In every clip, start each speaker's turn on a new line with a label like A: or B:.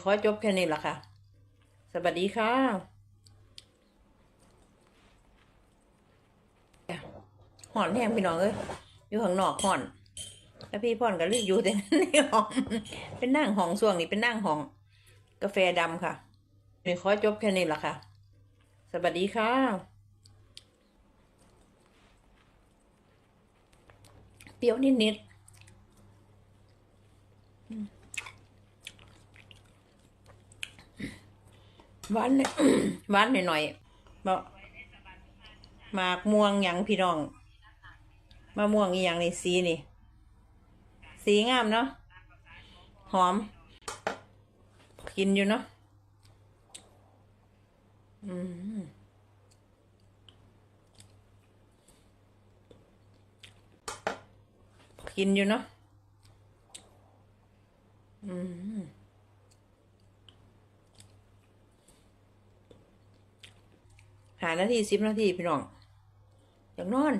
A: ขอจบแค่นี้ละค่ะ สวัสดีค่ะ ห่อนแห้งพี่น้องเอ้ย อยู่ข้างนอกห่อน แล้วพี่พ่อนก็รีบอยู่แต่ในห้อง เป็นนั่งห้องส่วงนี้เป็นนั่งห้อง กาแฟดำค่ะนี่ขอจบแค่นี้ละค่ะ สวัสดีค่ะ เปรี้ยวนิดๆ หวานหวานหน่อยๆบอกหมากม่วงหยังพี่น้องมะม่วงอีหยังนี่สีนี่ สีงามเนาะหอม กินอยู่เนาะอืมกินอยู่เนาะอืม หานาทีสิบนาทีพี่น้องอยากนอน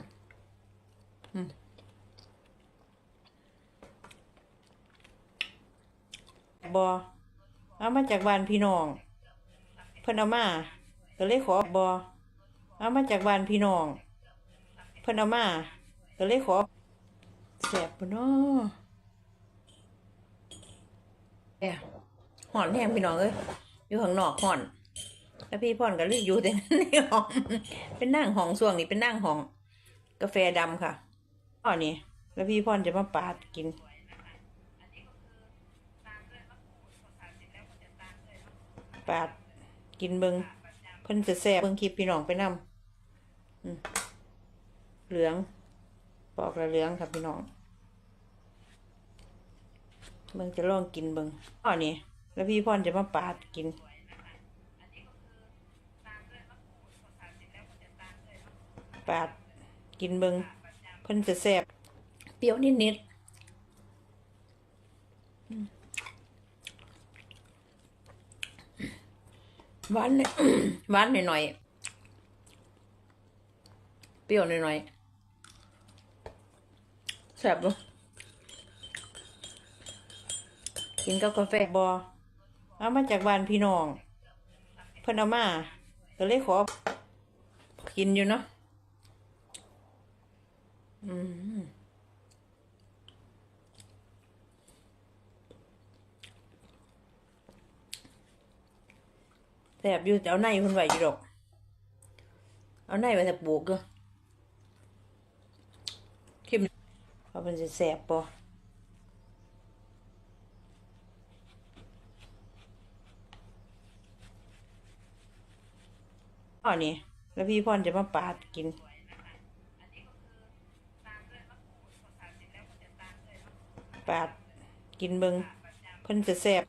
A: อบอเอามาจากบ้านพี่น้อง เพิ่นเอามาก็เลยขอบอเอามาจากบ้านพี่น้อง เพิ่นเอามาก็เลยขอแสบปะเนาะแอบห่อนแห้งพี่น้องเอ้ยอยู่ข้างนอกห่อน แล้วพี่พ่อนก็รีบอยู่แต่ในห้องเป็นนั่งห้องส่วงนี้เป็นนั่งห้อง กาแฟดำค่ะอ๋อนี่แล้วพี่พ่อนจะมาปาดกินปาดกินเบิงเพิ่นจะแซ่บเบิงคลิปพี่น้องไปนำอืเหลืองปอกละเหลืองครับพี่น้องเบิงจะลองกินเบิงอ๋อนี่แล้วพี่พ่อนจะมาปาดกิน ปาดกินเบิงเพิ่นจะแซ่บเปรี้ยวนิดๆอืมหวานหวานหน่อยๆเปรี้ยวหน่อยๆแซ่บเนอะกินกับกาแฟบอเอามาจากบ้านพี่น้อง เพิ่นเอามา ก็เลยขอ กินอยู่เนาะ อืมแสบอยู่แต่เอาในคนไหวอยู่ดอก เอาในไว้แต่ปลูกก็เข้มเพราะมันจะแสบปะอ๋อนี่ แล้วพี่พ่อนจะมาปาดกิน ปาดกินเบิงเพิ่นจะแสบ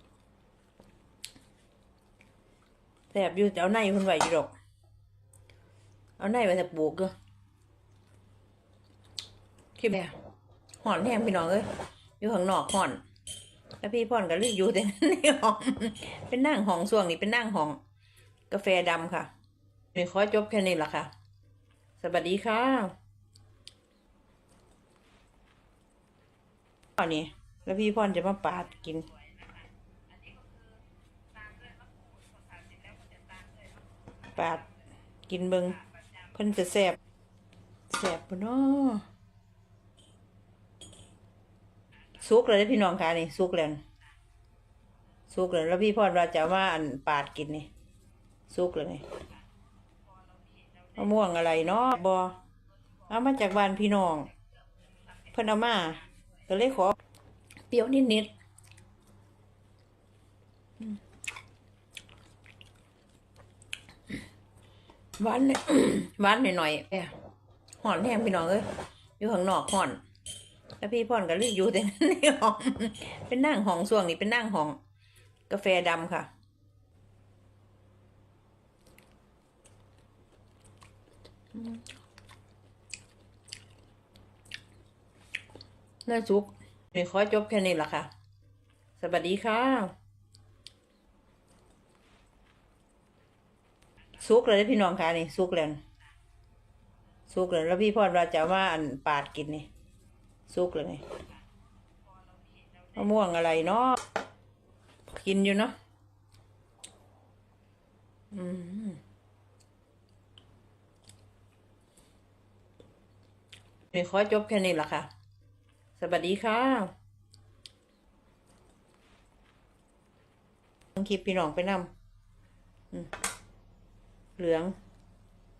A: แสบอยู่แต่เอาในเพิ่นไหวอยู่ดอก เอาในไว้แต่ปลูกก็คิดแม่ห่อนแห้งพี่น้องเอ้ยอยู่ข้างนอกห่อน แล้วพี่พ่อนก็รีบอยู่แต่ในห้องเป็นนั่งห้องส่วงนี้เป็นนั่งห้อง กาแฟดำค่ะนี่ขอจบแค่นี้ละค่ะ สวัสดีค่ะ อ๋อนี่แล้วพี่พ่อนจะมาปาดกิน ปาดกินเบิงเพิ่นจะแสบแสบปะเนาะสุกเลยพี่น้องค่ะนี่สุกแล้วสุกเลยแล้วพี่พ่อนว่าจะเอามาอันปาดกินนี่สุกเลยนี่มะม่วงอะไรเนาะบอเอามาจากบ้านพี่น้อง เพิ่นเอามา ก็เลยขอเปรี้ยวนิดๆอืมหวานหวานหน่อยๆแอบห่อนแห้งพี่น้องเอ้ยอยู่ข้างนอกห่อนแล้วพี่พ่อนก็รีบอยู่แต่ในห้องเป็นนั่งห้องส่วงนี้เป็นนั่งห้อง กาแฟดำค่ะ เนื้อซุปนี่ขอจบแค่นี้ละค่ะ สวัสดีค่ะ สุกเลยพี่น้องค่ะนี่สุกแล้วสุกเลยแล้วพี่พ่อว่าจะเอาอันปาดกินนี่สุกเลยนี่มะม่วงอะไรเนาะกินอยู่เนาะอืมเดี๋ยวขอจบแค่นี้ละค่ะ สวัสดีค่ะเบิ่งคลิปพี่น้องไปนำเหลือง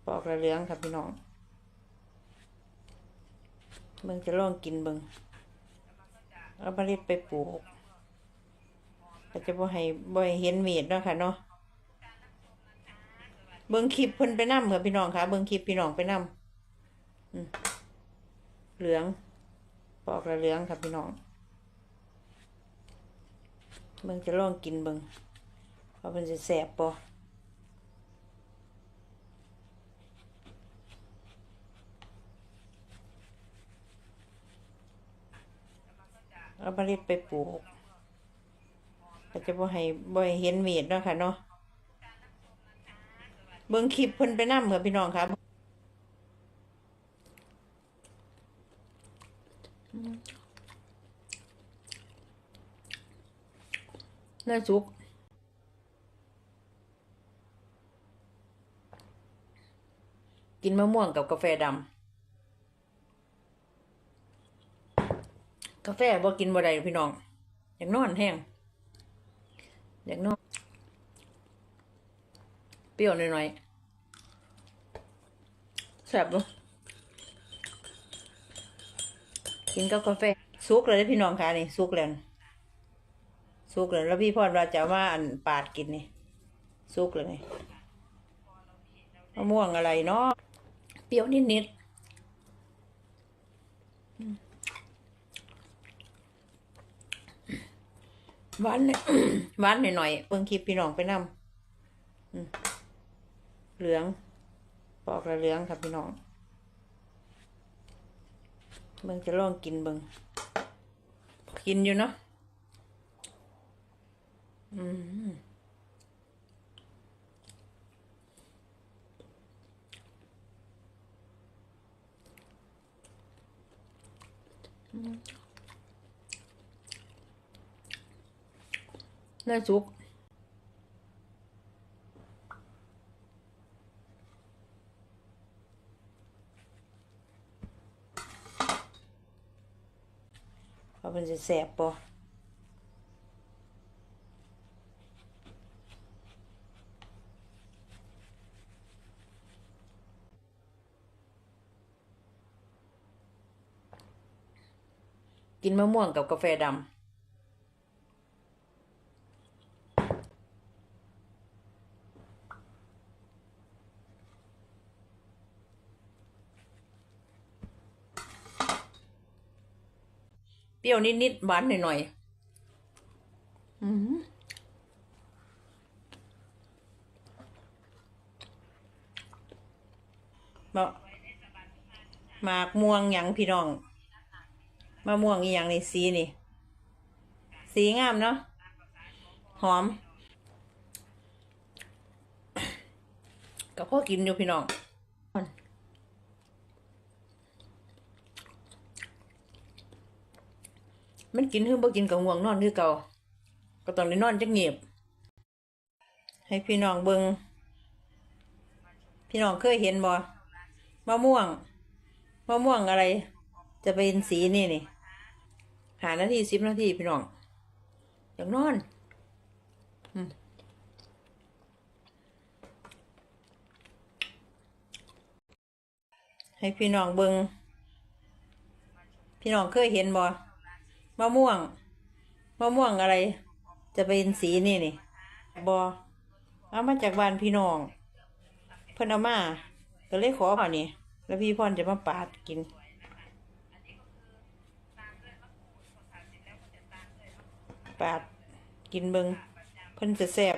A: ปอกละเหลืองค่ะพี่น้องเบิ่งจะลองกินเบิ่งเอาเมล็ดไปปลูกก็จะบ่ให้บ่ให้เห็นเม็ดเนาะค่ะเนาะเบิ่งคลิปเพิ่นไปนำค่ะพี่น้องค่ะเบิ่งคลิปพี่น้องไปนำเหลือง ปอกละเหลืองค่ะพี่น้อง เบิ่งจะลองกินเบิ่งว่าะมันจะแสบบ่เอาเมล็ดไปปลูกก็จะบ่ให้บ่ให้เห็นเม็ดเนาะค่ะเนาะ เบิ่งคลิปเพิ่นไปนำค่ะพี่น้องค่ะ น่าสุกกินมะม่วงกับกาแฟดำกาแฟบ่กินบ่ได้พี่น้อง อยากนอนแห้งอยากนอนเปรี้ยวหน่อยๆแซ่บเนอะ กินกับกาแฟสุกเลยเด้พี่น้องค่ะนี่สุกแล้วสุกแล้วแล้วพี่พรว่าจะเอาอันปาดกินนี่สุกเลยนี่มะม่วงอะไรเนาะเปรี้ยวนิดๆอืมหวานหวานหน่อยๆเบิ่งคลิปพี่น้องไปนำเหลืองปอกละเหลืองครับพี่น้อง เบิ่งจะลองกินเบิ่งกินอยู่เนาะอืมอืมน่าสุก ว่ามันจะแสบปะกินมะม่วงกับกาแฟดำ เปรี้ยวนิดๆหวานหน่อยๆอืมมะหมากม่วงหยังพี่น้องมะม่วงอีหยังนี่สีนี่ สีงามเนาะหอม ก็พอกินอยู่พี่น้อง มันกินคือบ่กินกับง่วงนอนคือเก่าก็ต้องได้นอนจักเงียบ ให้พี่น้องเบิงพี่น้องเคยเห็นบ่มะม่วงมะม่วงอะไร จะเป็นสีนี่นี่หานาทีสิบนาทีพี่น้องอยากนอนให้พี่น้องเบิงพี่น้องเคยเห็นบ่ มะม่วงมะม่วงอะไร จะเป็นสีนี่นี่บอเอามาจากบ้านพี่น้อง เพิ่นเอามาก็เลยขอผ่านี่แล้วพี่พ่อนจะมาปาดกินปาดกินเบิงเพิ่นจะแซ่บ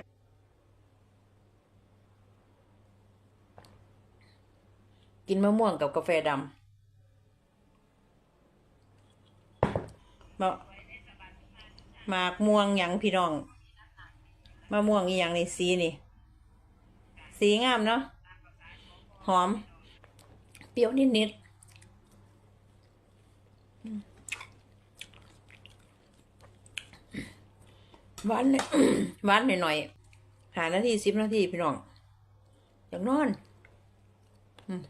A: กินมะม่วงกับกาแฟดำมะ หมากม่วงหยังพี่น้องมะม่วงอีหยังนี่สีนี่ สีงามเนาะหอม เปรี้ยวนิดๆอืมหวานหวานหน่อยๆหานาทีสิบนาทีพี่น้องอยากนอน อืม